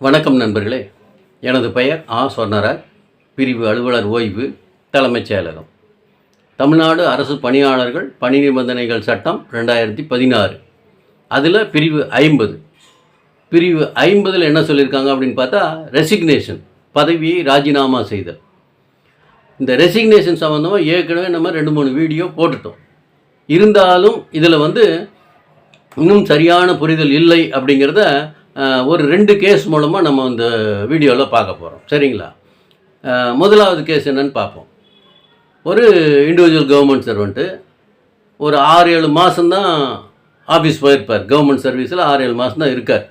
வணக்கம் நண்பர்களே. எனது பெயர் ஆ. சொர்ணராஜ். பிரிவு அலுவலர் ஓய்வு தலைமைச் செயலகம். தமிழ்நாடு அரசு பணியாளர்கள் பணி நிபந்தனைகள் சட்டம் ரெண்டாயிரத்தி பதினாறு. அதில் பிரிவு ஐம்பது. பிரிவு ஐம்பதில் என்ன சொல்லியிருக்காங்க அப்படின்னு பார்த்தா ரெசிக்னேஷன் பதவியை ராஜினாமா செய்தல். இந்த ரெசிக்னேஷன் சம்மந்தமாக ஏற்கனவே நம்ம ரெண்டு மூணு வீடியோ போட்டுட்டோம். இருந்தாலும் இதில் வந்து இன்னும் சரியான புரிதல் இல்லை அப்படிங்கிறத ஒரு ரெண்டு கேஸ் மூலமாக நம்ம இந்த வீடியோவில் பார்க்க போகிறோம் சரிங்களா? முதலாவது கேஸ் என்னன்னு பார்ப்போம். ஒரு இண்டிவிஜுவல் கவர்மெண்ட் சர்வெண்ட்டு ஒரு ஆறு ஏழு மாதம்தான் ஆஃபீஸ் போயிருப்பார். கவர்மெண்ட் சர்வீஸில் ஆறு ஏழு மாதம் தான் இருக்கார்.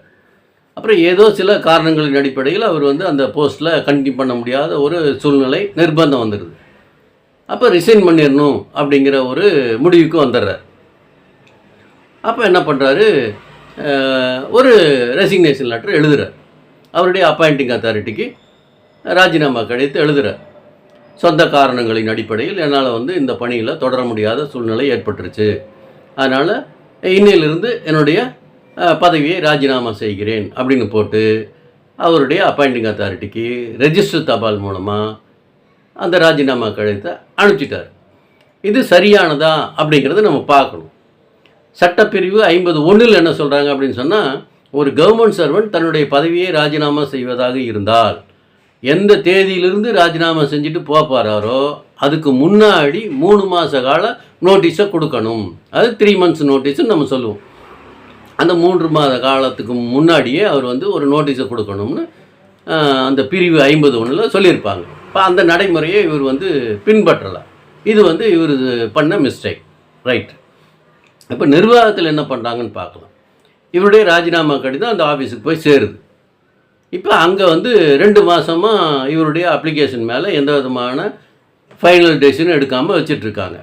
அப்புறம் ஏதோ சில காரணங்களின் அடிப்படையில் அவர் வந்து அந்த போஸ்ட்டில் கண்டினியூ பண்ண முடியாத ஒரு சூழ்நிலை நிர்பந்தம் வந்துடுது அப்போ ரிசைன் பண்ணிடணும் அப்படிங்கிற ஒரு முடிவுக்கு வந்துடுறார். அப்போ என்ன பண்ணுறாரு ஒரு ரெசிக்னேஷன் லெட்டர் எழுதுகிறார் அவருடைய அப்பாயிண்டிங் அத்தாரிட்டிக்கு ராஜினாமா கடிதத்தை எழுதுகிறார் சொந்த காரணங்களின் அடிப்படையில் என்னால் வந்து இந்த பணியில் தொடர முடியாத சூழ்நிலை ஏற்பட்டுருச்சு. அதனால் இன்னையிலிருந்து என்னுடைய பதவியை ராஜினாமா செய்கிறேன் அப்படின்னு போட்டு அவருடைய அப்பாயிண்டிங் அத்தாரிட்டிக்கு ரெஜிஸ்டர் தபால் மூலமாக அந்த ராஜினாமா கடிதத்தை அனுப்பிச்சிட்டார். இது சரியானதா அப்படிங்கிறத நம்ம பார்க்கணும். சட்டப்பிரிவு ஐம்பது ஒன்றில் என்ன சொல்கிறாங்க அப்படின்னு சொன்னால் ஒரு கவர்மெண்ட் சர்வெண்ட் தன்னுடைய பதவியை ராஜினாமா செய்வதாக இருந்தால் எந்த தேதியிலிருந்து ராஜினாமா செஞ்சுட்டு போக அதுக்கு முன்னாடி மூணு மாத கால நோட்டீஸை கொடுக்கணும். அது த்ரீ மந்த்ஸ் நோட்டீஸ்னு நம்ம சொல்லுவோம். அந்த மூன்று மாத காலத்துக்கு முன்னாடியே அவர் வந்து ஒரு நோட்டீஸை கொடுக்கணும்னு அந்த பிரிவு ஐம்பது ஒன்றில் சொல்லியிருப்பாங்க. இப்போ அந்த நடைமுறையை இவர் வந்து பின்பற்றலை. இது வந்து இவர் பண்ண மிஸ்டேக் ரைட் இப்போ நிர்வாகத்தில் என்ன பண்ணுறாங்கன்னு பார்க்கலாம். இவருடைய ராஜினாமா கடிதம் அந்த ஆஃபீஸுக்கு போய் சேருது. இப்போ அங்கே வந்து ரெண்டு மாதமாக இவருடைய அப்ளிகேஷன் மேலே எந்த விதமான ஃபைனல் டெசிஷனும் எடுக்காமல் வச்சிட்ருக்காங்க.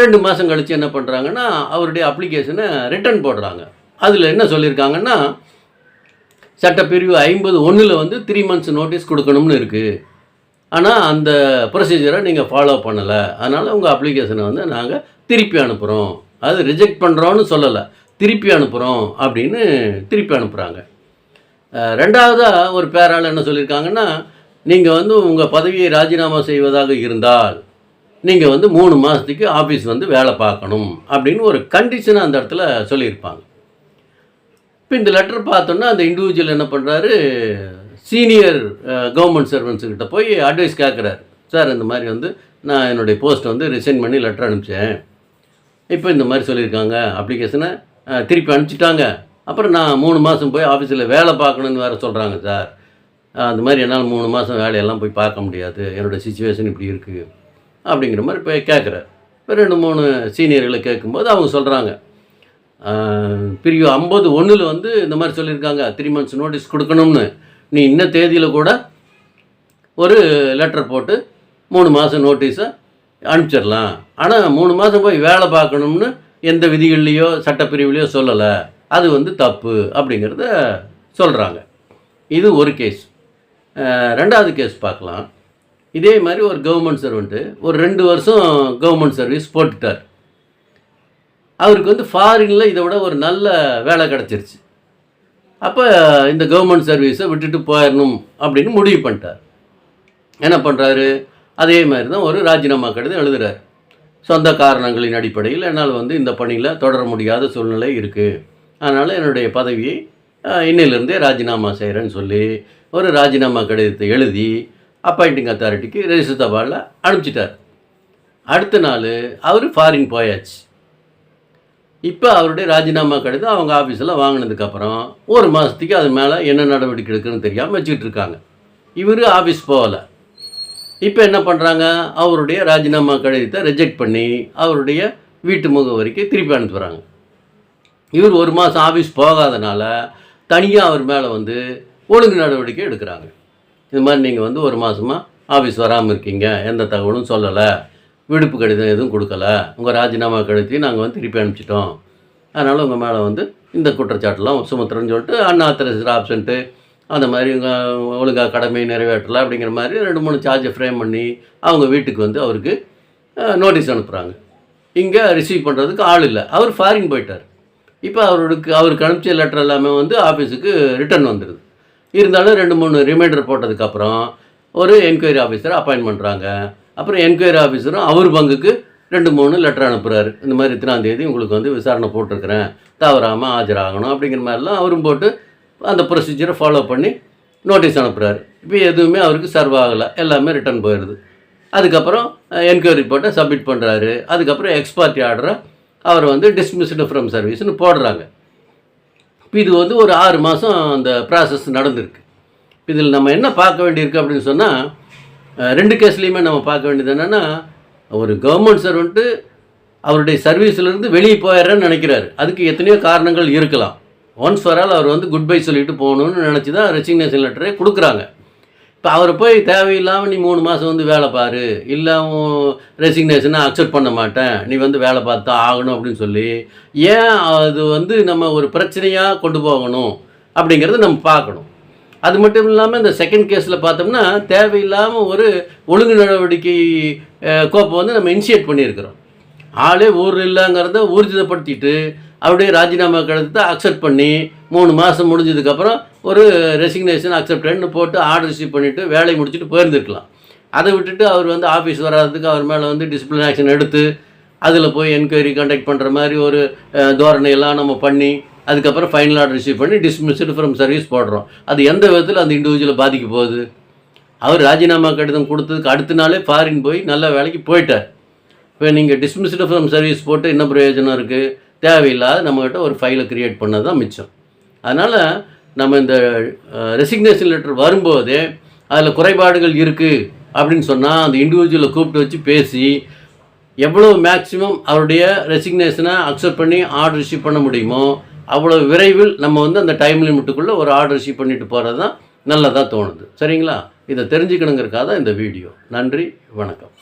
ரெண்டு மாதம் கழித்து என்ன பண்ணுறாங்கன்னா அவருடைய அப்ளிகேஷனை ரிட்டர்ன் போடுறாங்க. அதில் என்ன சொல்லியிருக்காங்கன்னா சட்டப்பிரிவு ஐம்பது ஒன்றில் வந்து த்ரீ மந்த்ஸ் நோட்டீஸ் கொடுக்கணும்னு இருக்குது ஆனால் அந்த ப்ரொசீஜரை நீங்கள் ஃபாலோ பண்ணலை. அதனால் உங்கள் அப்ளிகேஷனை வந்து நாங்கள் திருப்பி அனுப்புகிறோம் அது ரிஜெக்ட் பண்ணுறோன்னு சொல்லலை. திருப்பி அனுப்புகிறோம் அப்படின்னு திருப்பி அனுப்புகிறாங்க ரெண்டாவதாக ஒரு பேரால் என்ன சொல்லியிருக்காங்கன்னா நீங்கள் வந்து உங்கள் பதவியை ராஜினாமா செய்வதாக இருந்தால் நீங்கள் வந்து மூணு மாதத்துக்கு ஆஃபீஸ் வந்து வேலை பார்க்கணும் அப்படின்னு ஒரு கண்டிஷனை அந்த இடத்துல சொல்லியிருப்பாங்க. இப்போ இந்த லெட்டர் பார்த்தோன்னா அந்த இண்டிவிஜுவல் என்ன பண்ணுறாரு சீனியர் கவர்மெண்ட் சர்வன்ஸுக்கிட்ட போய் அட்வைஸ் கேட்குறாரு சார் இந்த மாதிரி வந்து நான் என்னுடைய போஸ்ட்டை வந்து ரிசைன் பண்ணி லெட்டர் அனுப்பிச்சேன். இப்போ இந்த மாதிரி சொல்லியிருக்காங்க. அப்ளிகேஷனை திருப்பி அனுப்பிச்சிட்டாங்க. அப்புறம் நான் மூணு மாதம் போய் ஆஃபீஸில் வேலை பார்க்கணுன்னு வேறு சொல்கிறாங்க சார். அந்த மாதிரி என்னால் மூணு மாதம் வேலையெல்லாம் போய் பார்க்க முடியாது. என்னோடய சுச்சுவேஷன் இப்படி இருக்குது அப்படிங்கிற மாதிரி போய் கேட்குறேன் இப்போ ரெண்டு மூணு சீனியர்களை கேட்கும்போது அவங்க சொல்கிறாங்க பிரிவு ஐம்பது ஒன்றில் வந்து இந்த மாதிரி சொல்லியிருக்காங்க. த்ரீ மந்த்ஸ் நோட்டீஸ் கொடுக்கணும்னு. நீ இன்ன தேதியில் கூட ஒரு லெட்டர் போட்டு மூணு மாதம் நோட்டீஸை அனுப்பிச்சிடலாம். ஆனால் மூணு மாதம் போய் வேலை பார்க்கணும்னு எந்த விதிகள்லையோ சட்டப்பிரிவுலையோ சொல்லலை. அது வந்து தப்பு அப்படிங்கிறத சொல்கிறாங்க இது ஒரு கேஸ் ரெண்டாவது கேஸ் பார்க்கலாம். இதே மாதிரி ஒரு கவர்மெண்ட் சர்வெண்ட்டு ஒரு ரெண்டு வருஷம் கவர்மெண்ட் சர்வீஸ் போட்டுட்டார். அவருக்கு வந்து ஃபாரினில் இதை விட ஒரு நல்ல வேலை கிடச்சிருச்சு. அப்போ இந்த கவர்மெண்ட் சர்வீஸை விட்டுட்டு போயிடணும் அப்படின்னு முடிவு பண்ணிட்டார். என்ன பண்ணுறாரு அதே மாதிரி தான் ஒரு ராஜினாமா கடிதம் எழுதுகிறார் சொந்த காரணங்களின் அடிப்படையில் என்னால் வந்து இந்த பணியில் தொடர முடியாத சூழ்நிலை இருக்குது அதனால் என்னுடைய பதவியை இன்னிலிருந்தே ராஜினாமா செய்கிறேன்னு சொல்லி ஒரு ராஜினாமா கடிதத்தை எழுதி அப்பாயிண்டிங் அத்தாரிட்டிக்கு ரெஜிஸ்டர் தபாலில் அனுப்பிச்சிட்டார். அடுத்த நாள் அவர் ஃபாரின் போயாச்சு. இப்போ அவருடைய ராஜினாமா கடிதம் அவங்க ஆஃபீஸில் வாங்கினதுக்கப்புறம் ஒரு மாதத்துக்கு அது மேலே என்ன நடவடிக்கை எடுக்குன்னு தெரியாமல் வச்சுக்கிட்டு இருக்காங்க. இவர் ஆஃபீஸ் போகலை. இப்போ என்ன பண்ணுறாங்க அவருடைய ராஜினாமா கடிதத்தை ரிஜெக்ட் பண்ணி அவருடைய வீட்டு முகவரிக்கு திருப்பி அனுப்புகிறாங்க இவர் ஒரு மாதம் ஆஃபீஸ் போகாதனால தனியாக அவர் மேலே வந்து ஒழுங்கு நடவடிக்கை எடுக்கிறாங்க. இது மாதிரி நீங்கள் வந்து ஒரு மாதமாக ஆஃபீஸ் வராமல் இருக்கீங்க. எந்த தகவலும் சொல்லலை. விடுப்பு கடிதம் எதுவும் கொடுக்கல. உங்கள் ராஜினாமா கடிதத்தையும் நாங்கள் வந்து திருப்பி அனுப்பிச்சிட்டோம். அதனால் உங்கள் மேலே வந்து இந்த குற்றச்சாட்டுலாம் சுமத்துறோன்னு சொல்லிட்டு அன்ஆத்தரைஸ்டு ஆப்சண்ட்டு அந்த மாதிரி இவங்க ஒழுங்காக கடமையை நிறைவேற்றலை அப்படிங்கிற மாதிரி ரெண்டு மூணு சார்ஜை ஃப்ரேம் பண்ணி அவங்க வீட்டுக்கு வந்து அவருக்கு நோட்டீஸ் அனுப்புகிறாங்க இங்கே ரிசீவ் பண்ணுறதுக்கு ஆள் இல்லை. அவர் ஃபாரின் போயிட்டார். இப்போ அவருக்கு அவருக்கு அனுப்பிச்ச லெட்டர் எல்லாமே வந்து ஆஃபீஸுக்கு ரிட்டர்ன் வந்துடுது இருந்தாலும் ரெண்டு மூணு ரிமைண்டர் போட்டதுக்கப்புறம் ஒரு என்கொயரி ஆஃபீஸரை அப்பாயின்ட் பண்ணுறாங்க அப்புறம் என்கொயரி ஆஃபீஸரும் அவர் பங்குக்கு ரெண்டு மூணு லெட்டர் அனுப்புகிறாரு இந்த மாதிரி இத்தனாந்தேதி உங்களுக்கு வந்து விசாரணை போட்டிருக்கிறேன். தவறாமல் ஆஜராகணும் அப்படிங்கிற மாதிரிலாம் அவரும் போட்டு அந்த ப்ரொசீஜரை ஃபாலோ பண்ணி நோட்டீஸ் அனுப்புகிறாரு இப்போ எதுவுமே அவருக்கு சர்வ் ஆகலை. எல்லாமே ரிட்டர்ன் போயிடுது அதுக்கப்புறம் என்கொயரி ரிப்போர்ட்டை சப்மிட் பண்ணுறாரு அதுக்கப்புறம் எக்ஸ்பார்ட்டி ஆர்டரை அவர் வந்து டிஸ்மிஸ்டு ஃப்ரம் சர்வீஸ்னு போடுறாங்க. இப்போ இது வந்து ஒரு ஆறு மாதம் அந்த ப்ராசஸ் நடந்திருக்கு. இதில் நம்ம என்ன பார்க்க வேண்டியிருக்கு அப்படின்னு சொன்னால் ரெண்டு கேஸ்லேயுமே நம்ம பார்க்க வேண்டியது என்னென்னா ஒரு கவர்மெண்ட் சர்வெண்ட்டு அவருடைய சர்வீஸ்லேருந்து வெளியே போயிடுறேன்னு நினைக்கிறாரு. அதுக்கு எத்தனையோ காரணங்கள் இருக்கலாம். ஒன்ஸ் ஃபார் ஆல் அவர் வந்து குட் பை சொல்லிட்டு போகணும்னு நினச்சி தான் ரெசிக்னேஷன் லெட்டரே கொடுக்குறாங்க. இப்போ அவர் போய் தேவையில்லாமல் நீ மூணு மாதம் வந்து வேலை பாரு. இல்லை ரெசிக்னேஷனை அக்செப்ட் பண்ண மாட்டேன். நீ வந்து வேலை பார்த்தா ஆகணும் அப்படின்னு சொல்லி ஏன் அது வந்து நம்ம ஒரு பிரச்சனையாக கொண்டு போகணும் அப்படிங்கிறத நம்ம பார்க்கணும். அது மட்டும் இல்லாமல் இந்த செகண்ட் கேஸில் பார்த்தோம்னா தேவையில்லாமல் ஒரு ஒழுங்கு நடவடிக்கை கோப்பை வந்து நம்ம இனிஷியேட் பண்ணியிருக்கிறோம். ஆளே ஊர் இல்லைங்கிறத ஊர்ஜிதப்படுத்திட்டு அப்படியே ராஜினாமா கடிதத்தை அக்செப்ட் பண்ணி மூணு மாதம் முடிஞ்சதுக்கப்புறம் ஒரு ரெசிக்னேஷன் அக்செப்டட்னு போட்டு ஆர்டர் ரிசீவ் பண்ணிவிட்டு வேலையை முடிச்சுட்டு போயிருந்துருக்கலாம். அதை விட்டுட்டு அவர் வந்து ஆஃபீஸ் வராததுக்கு அவர் மேலே வந்து டிசிப்ளின் ஆக்ஷன் எடுத்து அதில் போய் என்கொயரி கண்டக்ட் பண்ணுற மாதிரி ஒரு தோரணையெல்லாம் நம்ம பண்ணி அதுக்கப்புறம் ஃபைனல் ஆர்டர் ரிசீவ் பண்ணி டிஸ்மிஸ்டு ஃப்ரம் சர்வீஸ் போடுறோம். அது எந்த விதத்தில் அந்த இண்டிவிஜுவலை பாதிக்க போகுது? அவர் ராஜினாமா கடிதம் கொடுத்ததுக்கு அடுத்த நாளே ஃபாரின் போய் நல்ல வேலைக்கு போயிட்டார். இப்போ நீங்கள் டிஸ்மிஸ்டு ஃப்ரம் சர்வீஸ் போட்டு என்ன பிரயோஜனம் இருக்குது தேவையில்லாத நம்மக்கிட்ட ஒரு ஃபைலை க்ரியேட் பண்ணது தான் மிச்சம். அதனால் நம்ம இந்த ரெசிக்னேஷன் லெட்டர் வரும்போதே அதில் குறைபாடுகள் இருக்குது அப்படின்னு சொன்னால் அந்த இண்டிவிஜுவலை கூப்பிட்டு வச்சு பேசி எவ்வளோ மேக்ஸிமம் அவருடைய ரெசிக்னேஷனை அக்செப்ட் பண்ணி ஆர்டர் ரிசீவ் பண்ண முடியுமோ அவ்வளோ விரைவில் நம்ம வந்து அந்த டைம் லிமிட்டுக்குள்ளே ஒரு ஆர்டர் ரிசீவ் பண்ணிட்டு போகிறது தான் நல்லதாக தோணுது. சரிங்களா? இதை தெரிஞ்சுக்கணுங்கிறக்காக தான் இந்த வீடியோ நன்றி வணக்கம்.